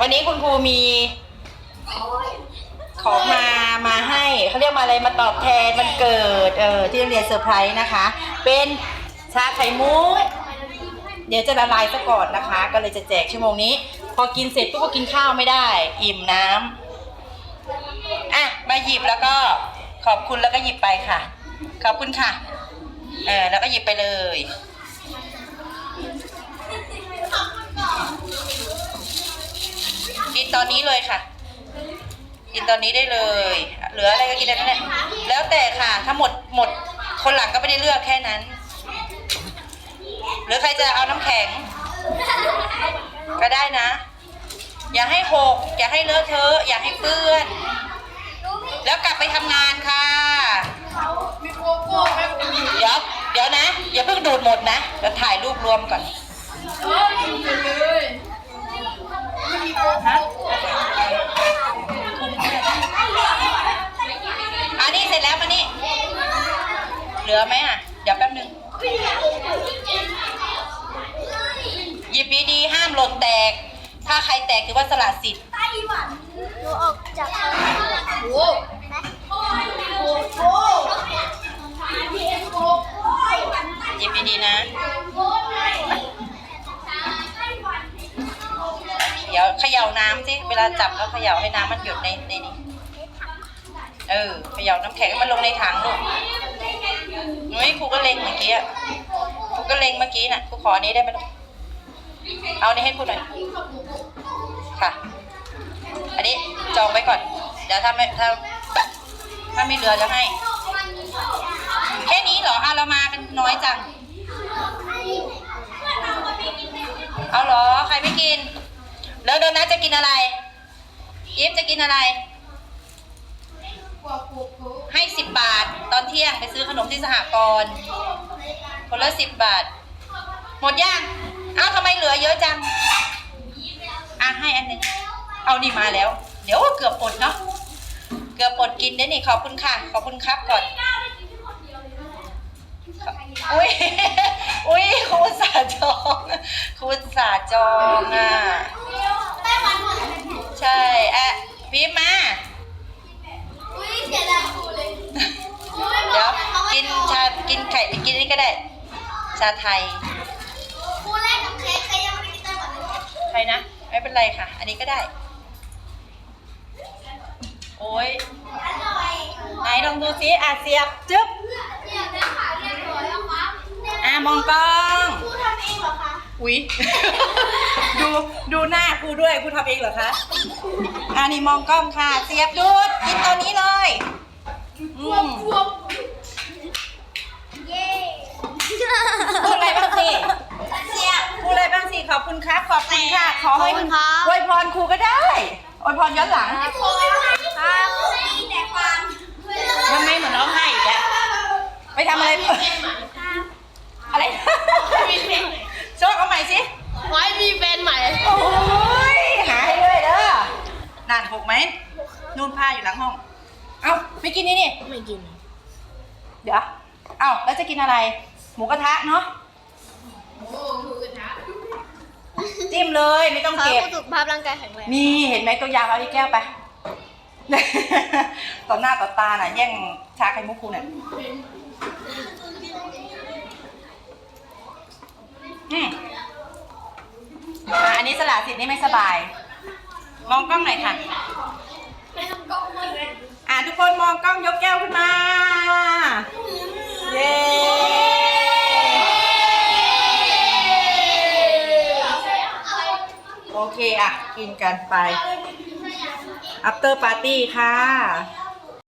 วันนี้คุณครูมีของมามาให้เขาเรียกมาอะไรมาตอบแทนวันเกิดเออที่โรงเรียนเซอร์ไพรส์นะคะ เป็นชาไข่มุกเดี๋ยวจะละลายซะก่อนนะคะ ก็เลยจะแจกชั่วโมงนี้ พอกินเสร็จปุ๊บก็กินข้าวไม่ได้ อิ่มน้ำอะมาหยิบแล้วก็ขอบคุณแล้วก็หยิบไปค่ะ ขอบคุณค่ะเออแล้วก็หยิบไปเลย กินตอนนี้เลยค่ะ กินตอนนี้ได้เลย เหลืออะไรก็กินได้นั่นแหละแล้วแต่ค่ะถ้าหมดหมดคนหลังก็ไม่ได้เลือกแค่นั้น หรือใครจะเอาน้ำแข็ง ก็ได้นะ อย่าให้หก อย่าให้เลอะเทอะอย่าให้เปื้อน แล้วกลับไปทำงานค่ะเดี๋ยวเดี๋ยวนะ อย่าเพิ่งดูดหมดนะเดี๋ยวถ่ายรูปรวมก่อน อันนี้เสร็จแล้วมานี่ เหลือไหมอะ เดี๋ยวแป๊บนึง หยิบดีๆห้ามหล่นแตก ถ้าใครแตกถือว่าสละสิทธิ์หนูออกจากโอ้โห หยิบดีๆนะ เขย่าน้ำสิเวลาจับแล้วเขย่าให้น้ำมันหยดในในนี้เออเขย่าน้ำแข็งให้มันลงในถังลูกนุ้ยครูก็เล็งเมื่อกี้อะครูก็เล็งเมื่อกี้น่ะครูขออันนี้ได้ไหมลูกเอาอันนี้ให้ครูหน่อยค่ะ อันนี้จองไว้ก่อน เดี๋ยวถ้าไม่ถ้าถ้าไม่เหลือจะให้ แค่นี้เหรออะเรามากันน้อยจัง เอาเหรอ ใครไม่กิน แล้วโดนัทจะกินอะไรอีฟจะกินอะไร ให้สิบบาท ตอนเที่ยงไปซื้อขนมที่สหกรณ์คนละสิบบาท หมดย่างเอ้าทำไมเหลือเยอะจังอะให้อันหนึ่งเอานี่มาแล้ว เดี๋ยวเกือบอดเนาะเกือบอดกินได้นี่ขอบคุณค่ะขอบคุณครับก่อนอุ้ยอุ้ยครูสาจองครูสาจองอะ ได้วันหมดแล้ว ใช่อะ พิมพ์มา อุ้ยเสียดายครูเลยเดี๋ยวกินชากินไข่กินนี่ก็ได้ ชาไทย ครูแรกกับเค้กใครยังไม่ได้กินไต้หวันเลยใครนะ ไม่เป็นไรค่ะ อันนี้ก็ได้ โอ้ยอร่อยไหนลองดูซิอะเสียบจึ๊บเดี๋ยวได้ค่ะเรียบร้อยแล้วครับอะมองกล้อง ครูทำเองเหรอคะ อุ๊ย ดูดูหน้าครูด้วยครูทำเองเหรอคะอ่านี่มองกล้องค่ะเสียบดูดกินตอนนี้เลยอืมพวกเย้พูดอะไรบ้างสิเสียบพูดอะไรบ้างสิขอบคุณครับขอบคุณค่ะ ขอให้ขอบคุณครับอวยพรครูก็ได้อวยพรย้อนหลังครูครับมีแต่ความทำไมเหมือนร้องไห้อีกแล้วไปทำอะไรอะไรโชคเอาใหม่สิ ไว้มีแฟนใหม่ โอ้ยหาให้เลยเด้อนั่นหกไหมนู่นผ้าอยู่หลังห้อง เอ้าไม่กินนี่นี่ ไม่กิน เดี๋ยว เอ้าแล้วจะกินอะไร หมูกระทะเนาะโอ้คือกระทะจิ้มเลยไม่ต้องขอเก็บสุขภาพร่างกายแข็งแรง นี่เห็นไหมตัวยาวเอาที่แก้วไป ต่อหน้าต่อตาน่ะ แย่งชาไข่มุกคูน่ะอืมอะอั นี้สละสิทธิ์นี่ไม่สบาย มองกล้องหน่อยค่ะไม่ต้องก้มเลยอะทุกคนมองกล้องยกแก้วขึ้นมา เย้โอเคอะ กินกันไป after party ค่ะ